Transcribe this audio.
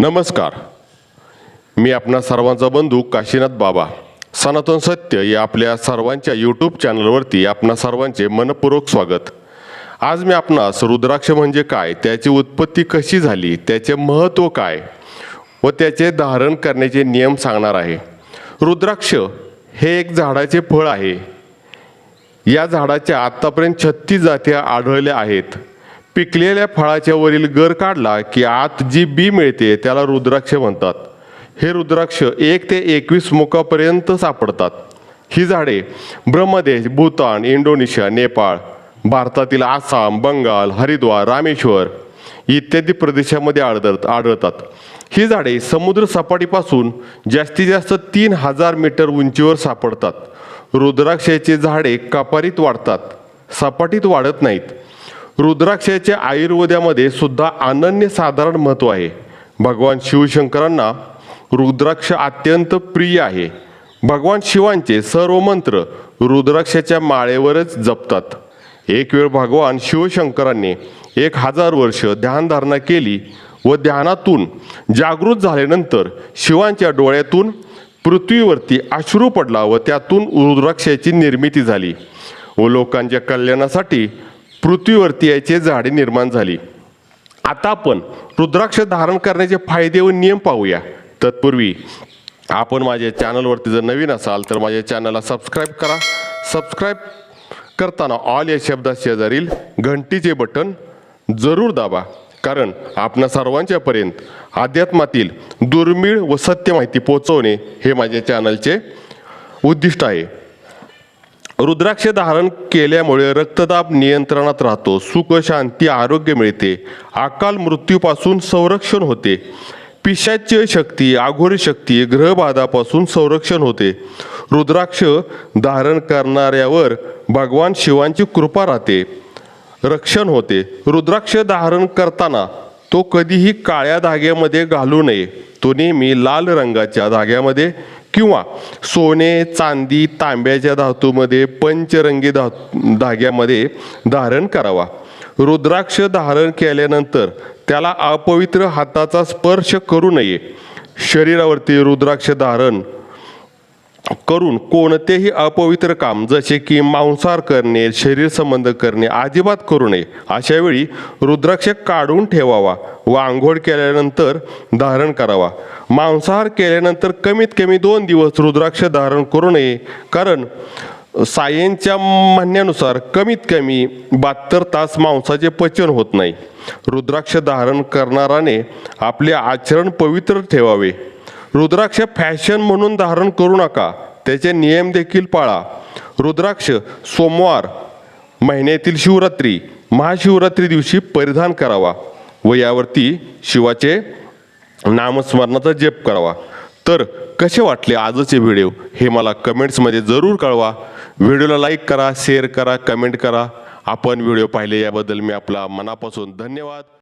नमस्कार. मी आपणा सर्वांचा बंधू काशीनाथ बाबा. सनातन सत्य या आपल्या सर्वांच्या यूट्यूब चॅनलवरती आपणा सर्वांचे मनपूर्वक स्वागत. आज मी आपणास रुद्राक्ष म्हणजे काय त्याची उत्पत्ती कशी झाली त्याचे महत्त्व काय व त्याचे धारण करण्याचे नियम सांगणार आहे. रुद्राक्ष हे एक झाडाचे फळ आहे. या झाडाच्या आत्तापर्यंत छत्तीस जाती आढळल्या आहेत. पिकलेल्या फळाच्या वरील गर काढला की आत जी बी मिळते त्याला रुद्राक्ष म्हणतात. हे रुद्राक्ष एक ते एकवीस मुखापर्यंत सापडतात. ही झाडे ब्रह्मदेश भूतान इंडोनेशिया नेपाळ भारतातील आसाम बंगाल हरिद्वार रामेश्वर इत्यादी प्रदेशामध्ये आढळत आढळतात. ही झाडे समुद्र सपाटीपासून जास्तीत जास्त तीन हजार मीटर उंचीवर सापडतात. रुद्राक्षाची झाडे कपारीत वाढतात. सपाटीत वाढत नाहीत. रुद्राक्षाच्या आयुर्वेदामध्ये सुद्धा अनन्य साधारण महत्त्व आहे. भगवान शिवशंकरांना रुद्राक्ष अत्यंत प्रिय आहे. भगवान शिवांचे सर्व मंत्र रुद्राक्षाच्या माळेवरच जपतात. एक वेळ भगवान शिवशंकरांनी एक हजार वर्ष ध्यानधारणा केली व ध्यानातून जागृत झाल्यानंतर शिवांच्या डोळ्यातून पृथ्वीवरती अश्रू पडला व त्यातून रुद्राक्षाची निर्मिती झाली. व लोकांच्या कल्याणासाठी पृथ्वीवरती यायचे झाडे निर्माण झाली. आता आपण रुद्राक्ष धारण करण्याचे फायदे व नियम पाहूया. तत्पूर्वी आपण माझ्या चॅनलवरती जर नवीन असाल तर माझ्या चॅनलला सबस्क्राईब करा. सबस्क्राईब करताना ऑल या शब्दा शेजारील घंटीचे बटन जरूर दाबा. कारण आपणा सर्वांच्यापर्यंत अध्यात्मातील दुर्मिळ व सत्य माहिती पोहोचवणे हे माझ्या चॅनलचे उद्दिष्ट आहे. रुद्राक्ष धारण केल्यामुळे रक्तदाब नियंत्रणात राहतो सुख शांती आरोग्य मिळते अकाल मृत्यूपासून संरक्षण होते. पिशाच्य शक्ती आघोरी शक्ती ग्रहबाधापासून संरक्षण होते. रुद्राक्ष धारण करणाऱ्यावर भगवान शिवांची कृपा राहते रक्षण होते. रुद्राक्ष धारण करताना तो कधीही काळ्या धाग्यामध्ये घालू नये. तो नेहमी लाल रंगाच्या धाग्यामध्ये किंवा सोने चांदी तांब्याच्या धातूमध्ये पंचरंगी धा धाग्यामध्ये धारण करावा. रुद्राक्ष धारण केल्यानंतर त्याला अपवित्र हाताचा स्पर्श करू नये. शरीरावरती रुद्राक्ष धारण करून कोणतेही अपवित्र काम जसे की मांसाहार करणे शरीर संबंध करणे अजिबात करू नये. अशावेळी रुद्राक्ष काढून ठेवावा व आंघोळ केल्यानंतर धारण करावा. मांसाहार केल्यानंतर कमीत कमी दोन दिवस रुद्राक्ष धारण करू नये. कारण सायनच्या म्हणण्यानुसार कमीत कमी बहात्तर तास मांसाचे पचन होत नाही. रुद्राक्ष धारण करणाराने आपले आचरण पवित्र ठेवावे. रुद्राक्ष फॅशन म्हणून धारण करू नका. त्याचे नियम देखील पाळा. रुद्राक्ष सोमवार महिन्यातील शिवरात्री महाशिवरात्री दिवशी परिधान करावा व यावरती शिवाचे नामस्मरणाचा जप करावा. तर कसे वाटले आजचे व्हिडिओ? हे मला कमेंट्समध्ये जरूर कळवा. व्हिडिओला लाईक करा शेअर करा कमेंट करा. आपण व्हिडिओ पाहिले याबद्दल मी आपला मनापासून धन्यवाद.